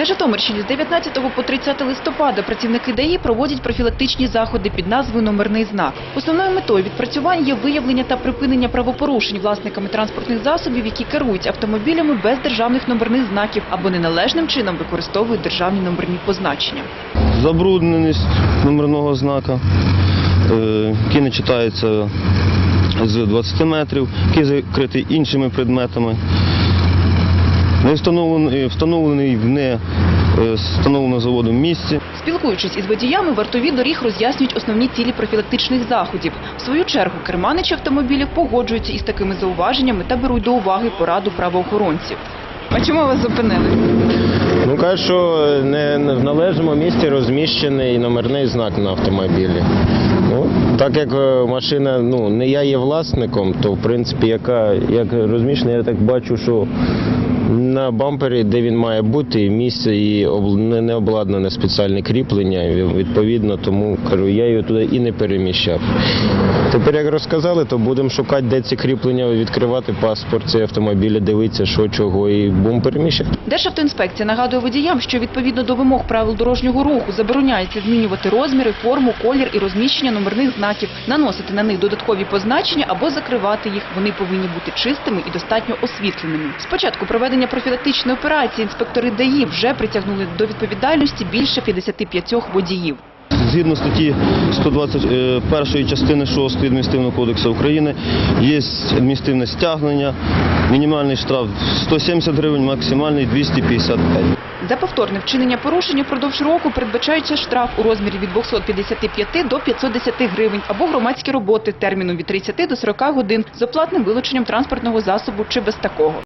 На Житомирщині з 19 по 30 листопада працівники ДАІ проводять профілактичні заходи під назвою «Номерний знак». Основною метою відпрацювань є виявлення та припинення правопорушень власниками транспортних засобів, які керують автомобілями без державних номерних знаків або неналежним чином використовують державні номерні позначення. забрудненість номерного знака, е, який не читається з 20 метрів, який закритий іншими предметами, не встановлений, встановлений в не е, встановленому заводом місці. Спілкуючись із водіями, вартові доріг роз'яснюють основні цілі профілактичних заходів. В свою чергу керманичі автомобілів погоджуються із такими зауваженнями та беруть до уваги пораду правоохоронців. А чому вас зупинили? Ну кажуть, що не не в належному місці розміщений номерний знак на автомобілі. Ну, так як е, машина, ну не я є власником, то в принципі, яка як розміщена, я так бачу, що на бампері, де він має бути, місце і не, не обладнане спеціальне кріплення. Відповідно, тому кажу, я його туди і не переміщав. Тепер, як розказали, то будемо шукати, де ці кріплення, відкривати паспорт цієї автомобіля, дивитися, що чого, і будемо переміщати. Державтоінспекція нагадує водіям, що відповідно до вимог правил дорожнього руху забороняється змінювати розміри, форму, колір і розміщення номерних знаків, наносити на них додаткові позначення або закривати їх. Вони повинні бути чистими і достатньо освітленими. Спочатку проведення профілактичної операції інспектори ДАІ вже притягнули до відповідальності більше 55 водіїв. Згідно статті 121 частини 6 адміністративного кодексу України є адміністративне стягнення, мінімальний штраф 170 гривень, максимальний 255. За повторне вчинення порушення впродовж року передбачається штраф у розмірі від 255 до 510 гривень або громадські роботи терміном від 30 до 40 годин з оплатним вилученням транспортного засобу чи без такого.